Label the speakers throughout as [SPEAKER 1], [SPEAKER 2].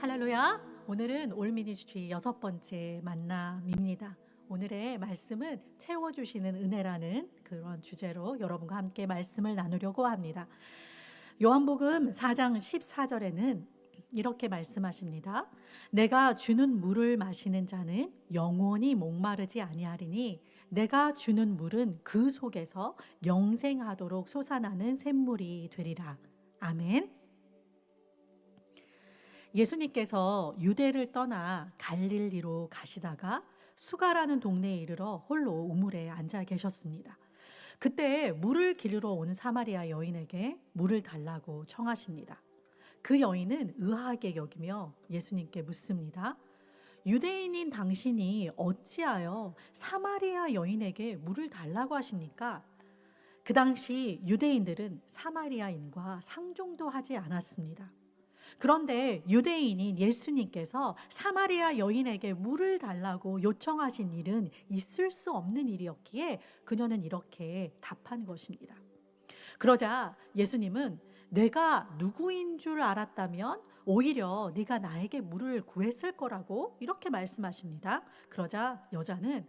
[SPEAKER 1] 할렐루야. 오늘은 올미니스트리 여섯 번째 만남입니다. 오늘의 말씀은 채워주시는 은혜라는 그런 주제로 여러분과 함께 말씀을 나누려고 합니다. 요한복음 4장 14절에는 이렇게 말씀하십니다. 내가 주는 물을 마시는 자는 영원히 목마르지 아니하리니 내가 주는 물은 그 속에서 영생하도록 솟아나는 샘물이 되리라. 아멘. 예수님께서 유대를 떠나 갈릴리로 가시다가 수가라는 동네에 이르러 홀로 우물에 앉아 계셨습니다. 그때 물을 기르러 온 사마리아 여인에게 물을 달라고 청하십니다. 그 여인은 의아하게 여기며 예수님께 묻습니다. 유대인인 당신이 어찌하여 사마리아 여인에게 물을 달라고 하십니까? 그 당시 유대인들은 사마리아인과 상종도 하지 않았습니다. 그런데 유대인인 예수님께서 사마리아 여인에게 물을 달라고 요청하신 일은 있을 수 없는 일이었기에 그녀는 이렇게 답한 것입니다. 그러자 예수님은 내가 누구인 줄 알았다면 오히려 네가 나에게 물을 구했을 거라고 이렇게 말씀하십니다. 그러자 여자는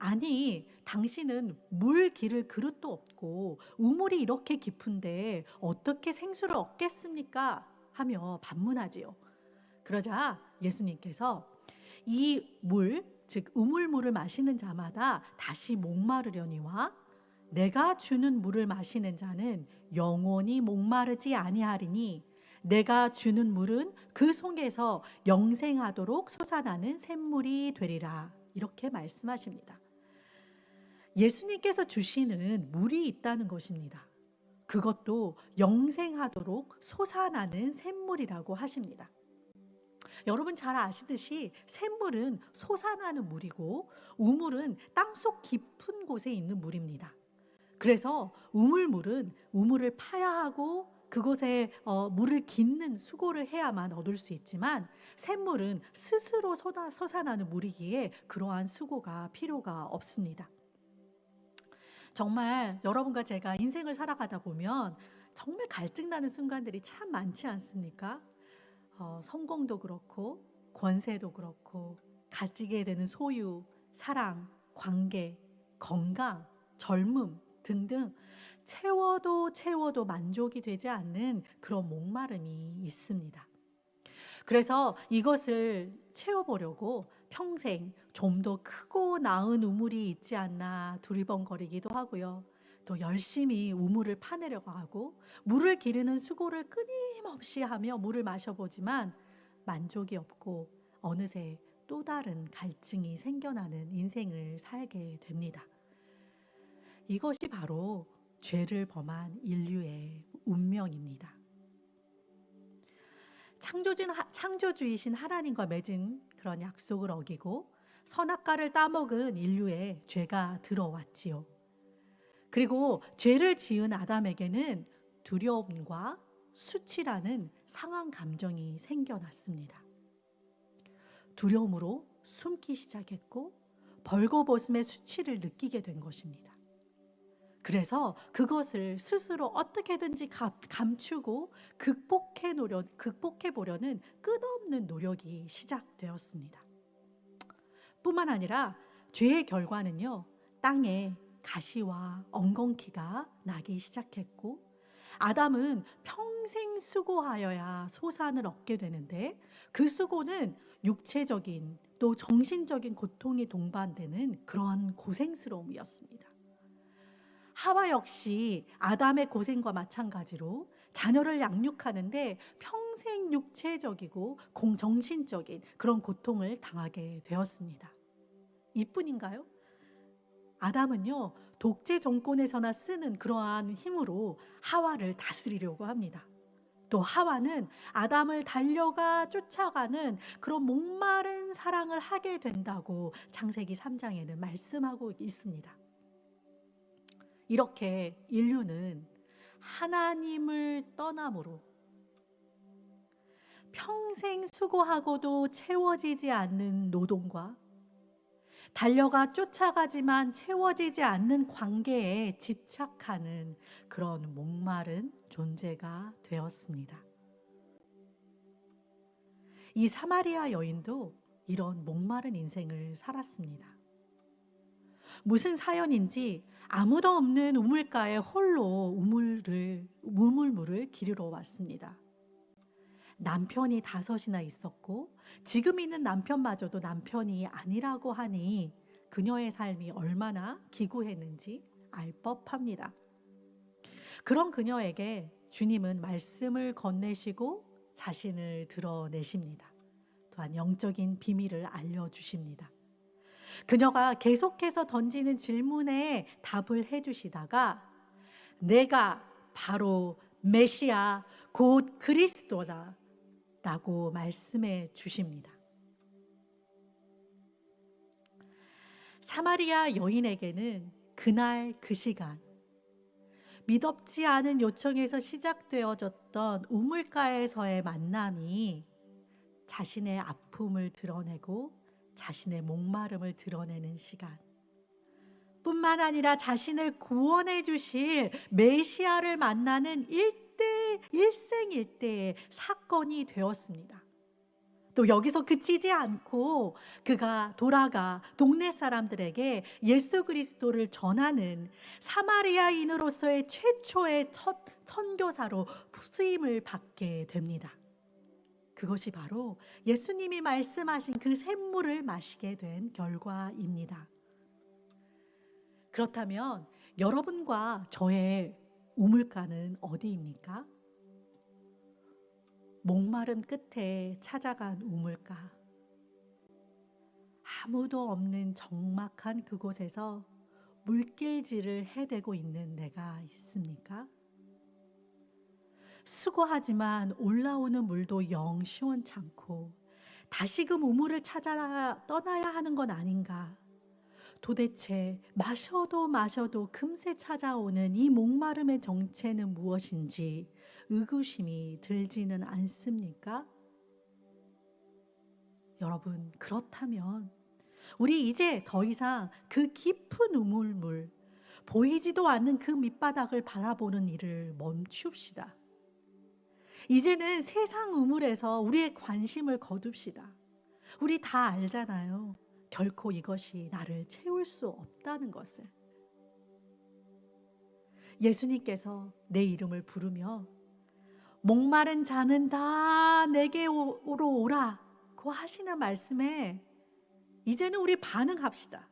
[SPEAKER 1] 아니, 당신은 물 기를 그릇도 없고 우물이 이렇게 깊은데 어떻게 생수를 얻겠습니까? 하며 반문하지요. 그러자 예수님께서 이 물, 즉 우물물을 마시는 자마다 다시 목마르려니와 내가 주는 물을 마시는 자는 영원히 목마르지 아니하리니 내가 주는 물은 그 속에서 영생하도록 솟아나는 샘물이 되리라. 이렇게 말씀하십니다. 예수님께서 주시는 물이 있다는 것입니다. 그것도 영생하도록 솟아나는 샘물이라고 하십니다. 여러분 잘 아시듯이 샘물은 솟아나는 물이고 우물은 땅속 깊은 곳에 있는 물입니다. 그래서 우물물은 우물을 파야 하고 그곳에 어, 물을 깃는 수고를 해야만 얻을 수 있지만 샘물은 스스로 솟아, 솟아나는 물이기에 그러한 수고가 필요가 없습니다. 정말 여러분과 제가 인생을 살아가다 보면 정말 갈증나는 순간들이 참 많지 않습니까? 어, 성공도 그렇고 권세도 그렇고 가지게 되는 소유, 사랑, 관계, 건강, 젊음 등등 채워도 채워도 만족이 되지 않는 그런 목마름이 있습니다. 그래서 이것을 채워보려고 평생 좀 더 크고 나은 우물이 있지 않나 두리번거리기도 하고요. 또 열심히 우물을 파내려고 하고 물을 기르는 수고를 끊임없이 하며 물을 마셔보지만 만족이 없고 어느새 또 다른 갈증이 생겨나는 인생을 살게 됩니다. 이것이 바로 죄를 범한 인류의 운명입니다. 창조진 창조주이신 하나님과 맺은 그런 약속을 어기고 선악과를 따먹은 인류의 죄가 들어왔지요. 그리고 죄를 지은 아담에게는 두려움과 수치라는 상한 감정이 생겨났습니다. 두려움으로 숨기 시작했고 벌거벗음의 수치를 느끼게 된 것입니다. 그래서 그것을 스스로 어떻게든지 감추고 극복해 노려 극복해 보려는 끝없는 노력이 시작되었습니다. 뿐만 아니라 죄의 결과는요. 땅에 가시와 엉겅퀴가 나기 시작했고 아담은 평생 수고하여야 소산을 얻게 되는데 그 수고는 육체적인 또 정신적인 고통이 동반되는 그러한 고생스러움이었습니다. 하와 역시 아담의 고생과 마찬가지로 자녀를 양육하는데 평생 육체적이고 공정신적인 그런 고통을 당하게 되었습니다. 이뿐인가요? 아담은요, 독재 정권에서나 쓰는 그러한 힘으로 하와를 다스리려고 합니다. 또 하와는 아담을 달려가 쫓아가는 그런 목마른 사랑을 하게 된다고 창세기 3장에는 말씀하고 있습니다. 이렇게 인류는 하나님을 떠남으로 평생 수고하고도 채워지지 않는 노동과 달려가 쫓아가지만 채워지지 않는 관계에 집착하는 그런 목마른 존재가 되었습니다. 이 사마리아 여인도 이런 목마른 인생을 살았습니다. 무슨 사연인지 아무도 없는 우물가에 홀로 우물을 우물물을 기르러 왔습니다. 남편이 다섯이나 있었고 지금 있는 남편마저도 남편이 아니라고 하니 그녀의 삶이 얼마나 기구했는지 알 법합니다. 그런 그녀에게 주님은 말씀을 건네시고 자신을 드러내십니다. 또한 영적인 비밀을 알려주십니다. 그녀가 계속해서 던지는 질문에 답을 해주시다가 내가 바로 메시아 곧 그리스도다 라고 말씀해 주십니다. 사마리아 여인에게는 그날 그 시간 미덥지 않은 요청에서 시작되어졌던 우물가에서의 만남이 자신의 아픔을 드러내고 자신의 목마름을 드러내는 시간. 뿐만 아니라 자신을 구원해 주실 메시아를 만나는 일대 일생일대의 사건이 되었습니다. 또 여기서 그치지 않고 그가 돌아가 동네 사람들에게 예수 그리스도를 전하는 사마리아인으로서의 최초의 첫 선교사로 쓰임을 받게 됩니다. 그것이 바로 예수님이 말씀하신 그 샘물을 마시게 된 결과입니다. 그렇다면 여러분과 저의 우물가는 어디입니까? 목마른 끝에 찾아간 우물가. 아무도 없는 적막한 그곳에서 물길질을 해대고 있는 내가 있습니까? 수고하지만 올라오는 물도 영 시원찮고 다시금 우물을 찾아 떠나야 하는 건 아닌가? 도대체 마셔도 마셔도 금세 찾아오는 이 목마름의 정체는 무엇인지 의구심이 들지는 않습니까? 여러분, 그렇다면 우리 이제 더 이상 그 깊은 우물물, 보이지도 않는 그 밑바닥을 바라보는 일을 멈춥시다. 이제는 세상 우물에서 우리의 관심을 거둡시다. 우리 다 알잖아요. 결코 이것이 나를 채울 수 없다는 것을. 예수님께서 내 이름을 부르며 목마른 자는 다 내게로 오라고 하시는 말씀에 이제는 우리 반응합시다.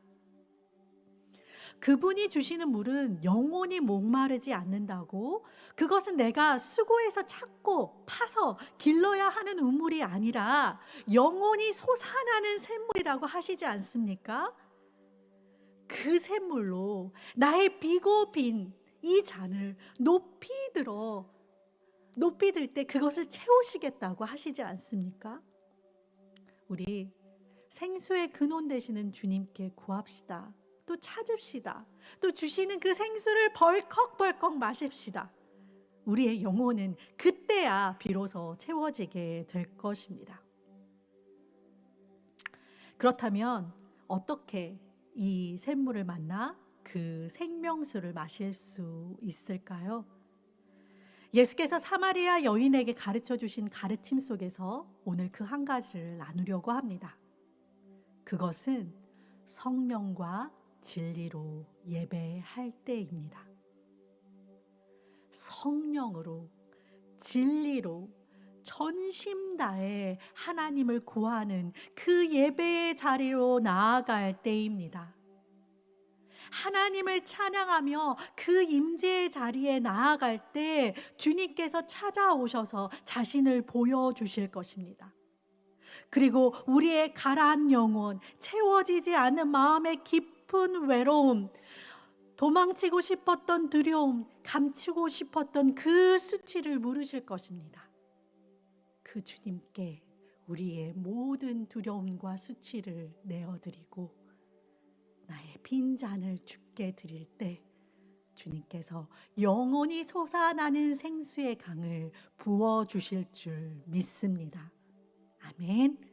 [SPEAKER 1] 그분이 주시는 물은 영원히 목마르지 않는다고 그것은 내가 수고해서 찾고 파서 길러야 하는 우물이 아니라 영원히 솟아나는 샘물이라고 하시지 않습니까? 그 샘물로 나의 비고 빈 이 잔을 높이 들어 높이 들 때 그것을 채우시겠다고 하시지 않습니까? 우리 생수의 근원 되시는 주님께 구합시다. 또 찾읍시다. 또 주시는 그 생수를 벌컥벌컥 마십시다. 우리의 영혼은 그때야 비로소 채워지게 될 것입니다. 그렇다면 어떻게 이 샘물을 만나 그 생명수를 마실 수 있을까요? 예수께서 사마리아 여인에게 가르쳐 주신 가르침 속에서 오늘 그 한 가지를 나누려고 합니다. 그것은 성령과 진리로 예배할 때입니다. 성령으로 진리로 전심 다해 하나님을 구하는 그 예배의 자리로 나아갈 때입니다. 하나님을 찬양하며 그 임재의 자리에 나아갈 때 주님께서 찾아오셔서 자신을 보여주실 것입니다. 그리고 우리의 가라앉 영혼, 채워지지 않은 마음의 깊 은 외로움, 도망치고 싶었던 두려움, 감추고 싶었던 그 수치를 물으실 것입니다. 그 주님께 우리의 모든 두려움과 수치를 내어드리고 나의 빈 잔을 죽게 드릴 때 주님께서 영원히 솟아나는 생수의 강을 부어 주실 줄 믿습니다. 아멘.